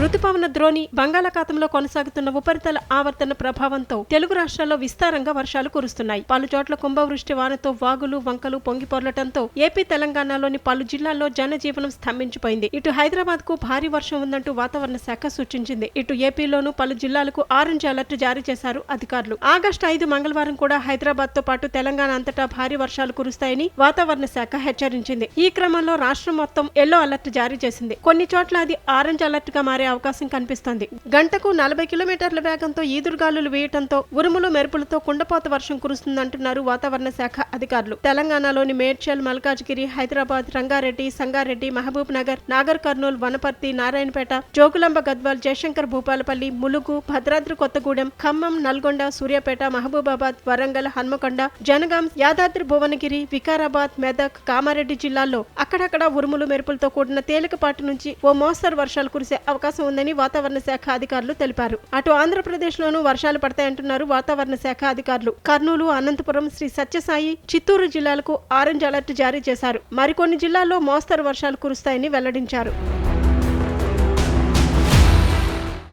రుతుపవన ద్రోణి బంగాళాఖాతంలో కొనసాగుతున్న ఉపరితల ఆవర్తన ప్రభావంతో తెలుగు రాష్ట్రాల్లో విస్తారంగా వర్షాలు కురుస్తున్నాయి. పలు చోట్ల కుంభవృష్టి వానతో వాగులు వంకలు పొంగిపొర్లటంతో ఏపీ తెలంగాణలోని పలు జిల్లాల్లో జనజీవనం స్తంభించిపోయింది. ఇటు హైదరాబాద్కు భారీ వర్షం ఉందంటూ వాతావరణ శాఖ సూచించింది. ఇటు ఏపీలోనూ పలు జిల్లాలకు ఆరెంజ్ అలర్ట్ జారీ చేశారు అధికారులు. ఆగస్టు ఐదు మంగళవారం కూడా హైదరాబాద్తో పాటు తెలంగాణ అంతటా భారీ వర్షాలు కురుస్తాయని వాతావరణ శాఖ హెచ్చరించింది. ఈ క్రమంలో రాష్ట్రం మొత్తం ఎల్లో అలర్ట్ జారీ చేసింది. కొన్ని చోట్ల అది ఆరెంజ్ అలర్ట్గా మారే అవకాశం కనిపిస్తోంది. గంటకు నలభై కిలోమీటర్ల వేగంతో ఈదురుగాలులు వేయటంతో ఉరుములు మెరుపులతో కుండపోత వర్షం కురుస్తుందంటున్నారు వాతావరణ శాఖ అధికారులు. తెలంగాణలోని మేడ్చల్ మల్కాజ్గిరి హైదరాబాద్ రంగారెడ్డి సంగారెడ్డి మహబూబ్ నగర్ నాగర్ కర్నూల్ వనపర్తి నారాయణపేట జోగులాంబ గద్వాల్ జయశంకర్ భూపాలపల్లి ములుగు భద్రాద్రి కొత్తగూడెం ఖమ్మం నల్గొండ సూర్యాపేట మహబూబాబాద్ వరంగల్ హన్మకొండ జనగాం యాదాద్రి భువనగిరి వికారాబాద్ మెదక్ కామారెడ్డి జిల్లాల్లో అక్కడక్కడ ఉరుములు మెరుపులతో కూడిన తేలికపాటి నుంచి ఓ మోస్తరు వర్షాలు కురిసే అవకాశం ఉందని వాతావరణ శాఖ అధికారులు తెలిపారు. అటు ఆంధ్రప్రదేశ్ లోనూ వర్షాలు పడతాయంటున్నారు వాతావరణ శాఖ అధికారులు. కర్నూలు అనంతపురం శ్రీ సత్యసాయి చిత్తూరు జిల్లాలకు ఆరెంజ్ అలర్ట్ జారీ చేశారు. మరికొన్ని జిల్లాల్లో మోస్తరు వర్షాలు కురుస్తాయని వెల్లడించారు.